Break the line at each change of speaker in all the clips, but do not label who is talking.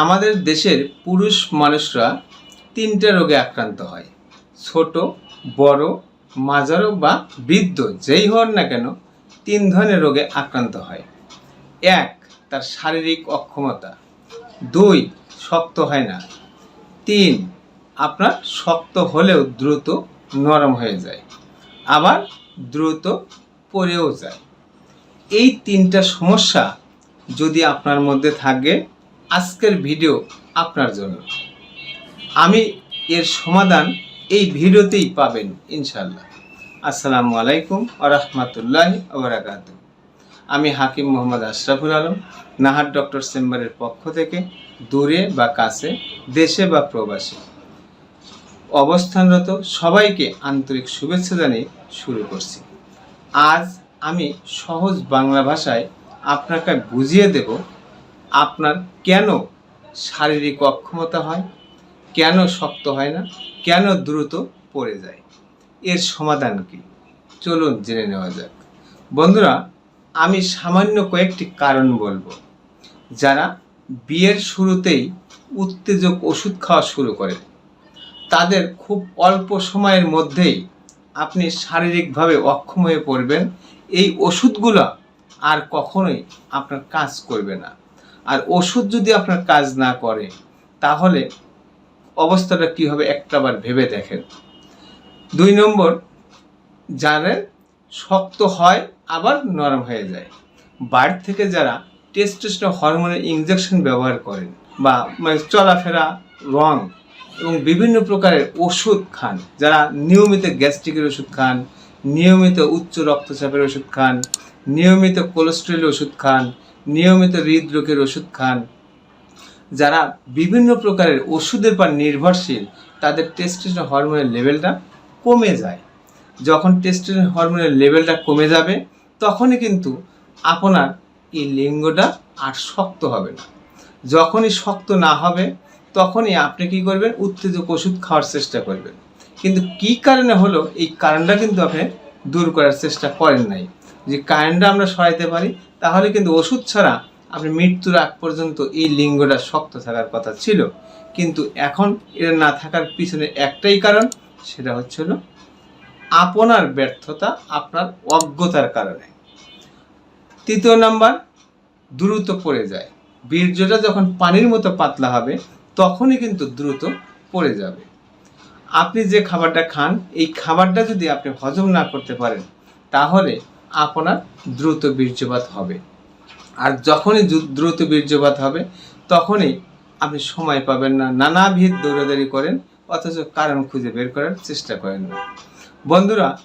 আমাদের দেশের পুরুষ মানুষরা তিনটা রোগে আক্রান্ত হয়। ছোট, বড়, মাঝারো বা বৃদ্ধ, যেই হন না কেন, তিন ধরনের রোগে আক্রান্ত হয়। এক, তার শারীরিক অক্ষমতা। দুই, শক্ত হয় না। তিন, আপনার শক্ত হলেও দ্রুত নরম হয়ে যায়। আবার দ্রুত পড়েও যায়। এই তিনটা সমস্যা যদি আপনার মধ্যে থাকে আজকের ভিডিও আপনার জন্য। আমি এর সমাধান এই ভিডিওতেই পাবেন ইনশাল্লাহ আসসালামু আলাইকুম আরহামতুল্লাহ ওবরাকাত আমি হাকিম মোহাম্মদ আশরাফুল আলম, নাহার ডক্টর চেম্বারের পক্ষ থেকে দূরে বা কাছে, দেশে বা প্রবাসী। অবস্থানরত সবাইকে আন্তরিক শুভেচ্ছা জানিয়ে শুরু করছি। আজ আমি সহজ বাংলা ভাষায় আপনাকে বুঝিয়ে দেব আপনার কেন শারীরিক অক্ষমতা হয়? কেন শক্ত হয় না? কেন দ্রুত পড়ে যায়? এর সমাধান কি? চলুন জেনে নেওয়া যাক। বন্ধুরা, আমি সামান্য কয়েকটি কারণ বলব। যারা বিয়ের শুরুতেই উত্তেজক ওষুধ খাওয়া শুরু করে তাদের খুব অল্প সময়ের মধ্যেই আপনি শারীরিকভাবে অক্ষম হয়ে পড়বেন। এই ওষুধগুলো আর কখনোই আপনার কাজ করবে না। আর ওষুধ যদি আপনার কাজ না করে, তাহলে অবস্থাটা কী হবে একটাবার ভেবে দেখেন। দুই নম্বর যারা শক্ত হয়, আবার নরম হয়ে যায়। বাড়ি থেকে যারা টেস্টোস্টেরন হরমোনের ইঞ্জেকশন ব্যবহার করেন বা মানে চলাফেরা রং এবং বিভিন্ন প্রকারের ওষুধ খান, যারা নিয়মিত গ্যাস্ট্রিকের ওষুধ খান, নিয়মিত উচ্চ রক্তচাপের ওষুধ খান, নিয়মিত কোলেস্ট্রলের ওষুধ খান নিয়মিত হৃদরোগের ওষুধ খান। যারা বিভিন্ন প্রকারের ওষুধের পর নির্ভরশীল, তাদের টেস্টোস্টেরন হরমোনের লেভেলটা কমে যায়। যখন টেস্টোস্টেরন হরমোনের লেভেলটা কমে যাবে, তখনই কিন্তু আপনার এই লিঙ্গটা আর শক্ত হবে না। যখনই শক্ত না হবে, তখনই আপনি কি করবেন? উত্তেজক ওষুধ খাওয়ার চেষ্টা করবেন। কিন্তু কি কারণে হলো? এই কারণটা কিন্তু আপনি দূর করার চেষ্টা করেন নাই। যে কারণটা আমরা সরাইতে পারি, তাহলে কিন্তু ওষুধ ছাড়া আপনি মৃত্যুর আগ পর্যন্ত এই লিঙ্গটা শক্ত থাকার কথা ছিল। কিন্তু এখন এটা না থাকার পিছনে একটাই কারণ, সেটা হচ্ছিল আপনার ব্যর্থতা, আপনার অজ্ঞতার কারণে। তৃতীয় নাম্বার, দ্রুত পড়ে যায়। বীর্যটা যখন পানির মতো পাতলা হবে, তখনই কিন্তু দ্রুত পড়ে যাবে। আপনি যে খাবারটা খান, এই খাবারটা যদি আপনি হজম না করতে পারেন, তাহলে আপনার দ্রুত বীর্যপাত হবে। আর যখনই দ্রুত বীর্যপাত হবে, তখনই আপনি সময় পাবেন না। নানাবিধ দৌড়াদৌড়ি করেন, অথচ কারণ খুঁজে বের করার চেষ্টা করেন না। বন্ধুরা,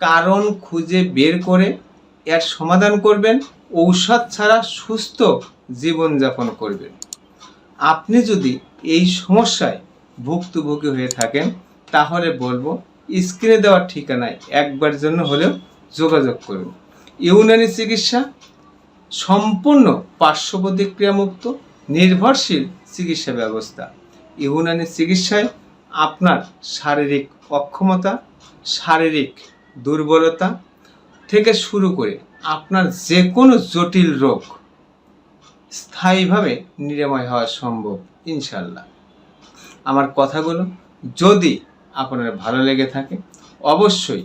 কারণ খুঁজে বের করে এর সমাধান করবেন, ঔষধ ছাড়া সুস্থ জীবনযাপন করবেন। আপনি যদি এই সমস্যায় ভুক্তভোগী হয়ে থাকেন, তাহলে বলব, স্ক্রিনে দেওয়ার ঠিকানায় একবার জন্য হলেও যোগাযোগ করুন। ইউনানি চিকিৎসা সম্পূর্ণ পার্শ্ব প্রতিক্রিয়ামুক্ত নির্ভরশীল চিকিৎসা ব্যবস্থা। ইউনানি চিকিৎসায় আপনার শারীরিক অক্ষমতা, শারীরিক দুর্বলতা থেকে শুরু করে আপনার যে কোনো জটিল রোগ স্থায়ীভাবে নিরাময় হওয়া সম্ভব ইনশাল্লাহ আমার কথাগুলো যদি আপনার ভালো লেগে থাকে, অবশ্যই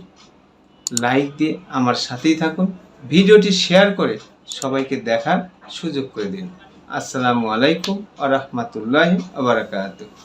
লাইক দিয়ে আমার সাথেই থাকুন। ভিডিওটি শেয়ার করে সবাইকে দেখার সুযোগ করে দিন। আসসালামু আলাইকুম আ রহমতুল্লাহ আবরাকাত